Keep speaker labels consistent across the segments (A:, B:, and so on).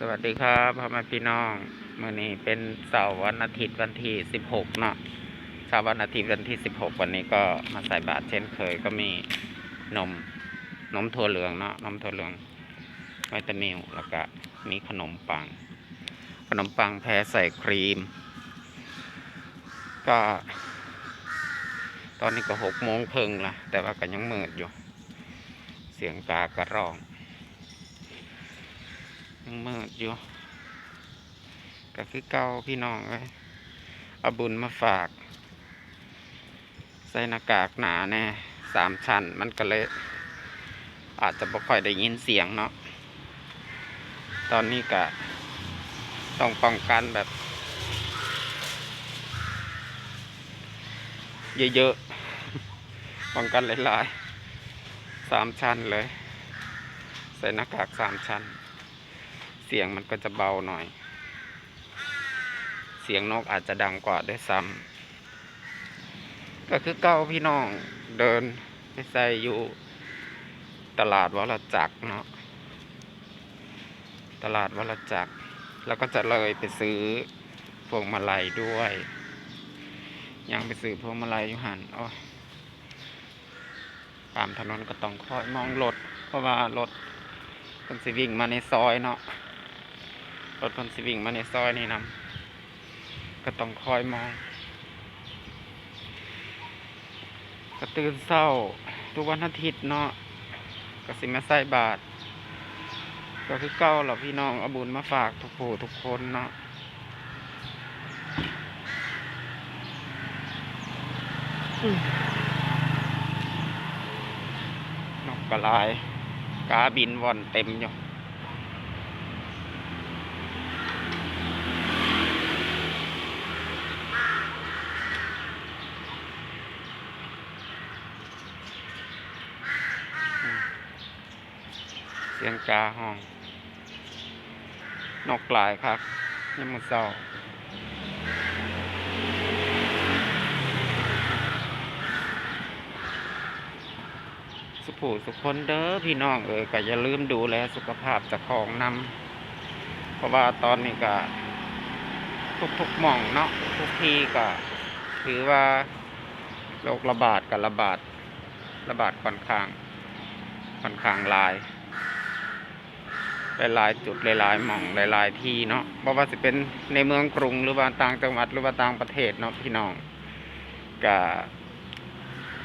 A: สวัสดีครับพ่อแม่พี่น้องมื่อนี้เป็นเสาร์วันอาทิตย์วันที่สิบหกเนาะเสาร์วันอาทิตย์วันที่สิบหกวันนี้ก็มาใส่บาตรเช่นเคยก็มีนมนมถั่วเหลืองเนาะนมถั่วเหลืองวิตามิลแล้วก็มีขนมปัง ขนมปังแพ้ใส่ครีม ก็ ตอนนี้ก็หกโมงครึ่งละแต่ว่าก็ยังมืดอยู่ เสียงกากระร้อง ยังมืดอยู่ก็คือเก่าพี่น้องเลยเอาบุญมาฝาก ใส่หน้ากากหนาแน่สามชั้นมันก็เลย อาจจะบ่ค่อยได้ยินเสียงเนาะตอนนี้ก็ต้องป้องกันแบบ เยอะๆป้องกันหลายๆสามชั้นเลย ใส่หน้ากากสามชั้น เสียงมันก็จะเบาหน่อย เสียงนกอาจจะดังกว่าด้วยซ้ำก็คือเก้าพี่น้องเดินไปใส่อยู่ตลาดวรจักรเนาะตลาดวรจักร แล้วก็จะเลยไปซื้อพวงมาลัยด้วย ยังไปซื้อพวงมาลัยอยู่หันโอ้ยตามถนนก็ต้องคอยมองรถเพราะว่ารถคนสิวิ่งมาในซอยเนาะ รถคนสิวิ่งมาในซอยนี่นำก็ต้องคอยมอง ก็ตื่นเศร้า ทุกวันอาทิตย์เนาะก็สิมาใส่บาท ก็คือเก้าหรอพี่น้องเอาบุญมาฝากทุกผู้ทุกคนเนาะนกกระลาย กาบินว่อนเต็มอยู่ เสียงกาห้อง นกหลายครับยังมือเศร้าสุขูสุขคนเด้อพี่น้องเอ๋ยก็อย่าลืมดูแลสุขภาพจากของนำเพราะว่าตอนนี้ก็ทุกๆหม่องเนาะทุกที่ก็ถือว่าโรคระบาดกับระบาดระบาดค่อนข้างค่อนข้างลาย หลายๆจุดหลายๆหม่องหลายๆที่เนาะเพราะว่าจะเป็นในเมืองกรุงหรือว่าต่างจังหวัดหรือว่าต่างประเทศเนาะพี่น้องก็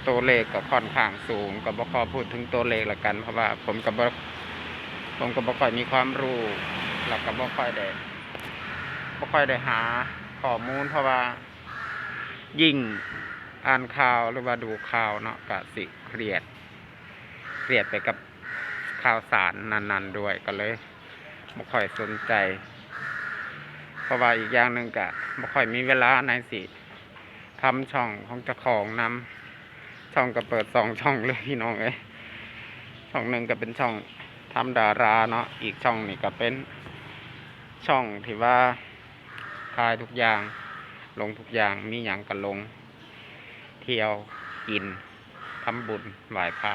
A: ตัวเลขก็ค่อนข้างสูงก็บ่ขอพูดถึงตัวเลขละกัน เพราะว่าผมก็บ่ผมก็บ่ค่อยมีความรู้แล้วก็บ่ค่อยได้บ่ค่อยได้หาข้อมูล เพราะว่า ยิ่งอ่านข่าวหรือว่าดูข่าวเนาะก็สิเครียดเครียดไปกับ ข่าวสารนั้นๆด้วยก็เลยไม่ค่อยสนใจ เพราะว่าอีกอย่างหนึ่งก็ไม่ค่อยมีเวลาในสิทำช่องของเจ้าของนำช่องก็เปิดสองช่องเลยพี่น้องเอ้ยช่องหนึ่งก็เป็นช่องทำดาราเนาะอีกช่องนี่ก็เป็นช่องที่ว่าทายทุกอย่าง ลงทุกอย่างมีอย่างก็ลง เที่ยวกินทำบุญไหว้พระ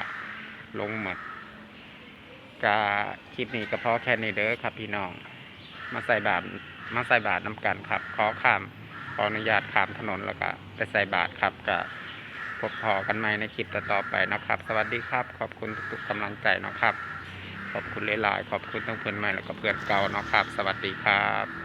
A: ลงหมด กาคลิปนี้ก็พอแค่นี้เด้อครับพี่น้อง มาใส่บาตรมาใส่บาตรน้ำกันครับ ขอข้ามขออนุญาตข้ามถนนแล้วก็ไปใส่บาตรครับกับพบพอกันใหม่ในคลิปต่อๆไปนะครับ สวัสดีครับ ขอบคุณทุกๆกำลังใจนะครับ ขอบคุณหลายๆขอบคุณทั้งเพื่อนใหม่แล้วก็เพื่อนเก่านะครับ สวัสดีครับ